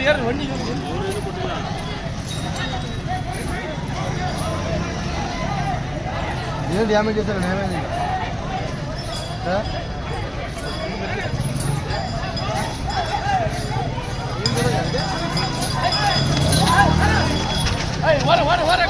Air air ಹೊಂಡಿ ಏನು damage sir damage sir ಏಯ್ ಹೊರ ಹೊರ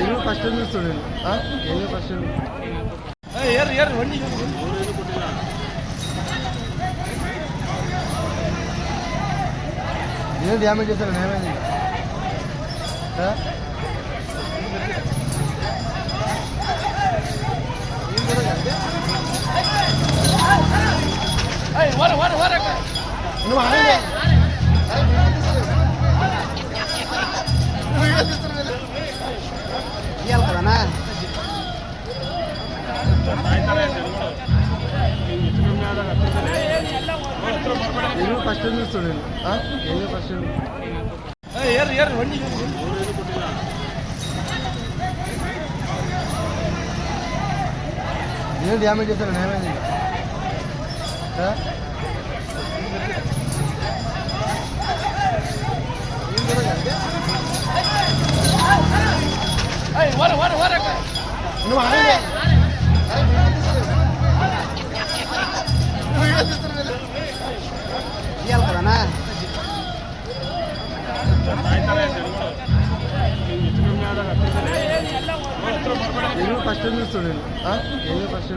ಎಲ್ಲಿ ಫಸ್ಟ್ ಹಾಂ ಎಲ್ಲಿ ಫಸ್ಟ್ ಏರ್ ಏರ್ ಏನು ಡ್ಯಾಮೇಜ್ ಸರ್ ಡ್ಯಾಮೇಜ್ ಹೊರ ಹೊರ ಹೊರ. ಇನ್ನು ಫಸ್ಟ್ ಏರ್ ಏರ್ ಹೊಂಡಿ ಏನು ಡ್ಯಾಮೇಜ್ ಸರ್ ಡ್ಯಾಮೇಜ್ ಇಲ್ಲ ಹಾಂ ಹೊರ ಹೊರ ಹೊರ. ಇನ್ನು ఫస్ట్ చూస్తున్నాను ఫస్ట్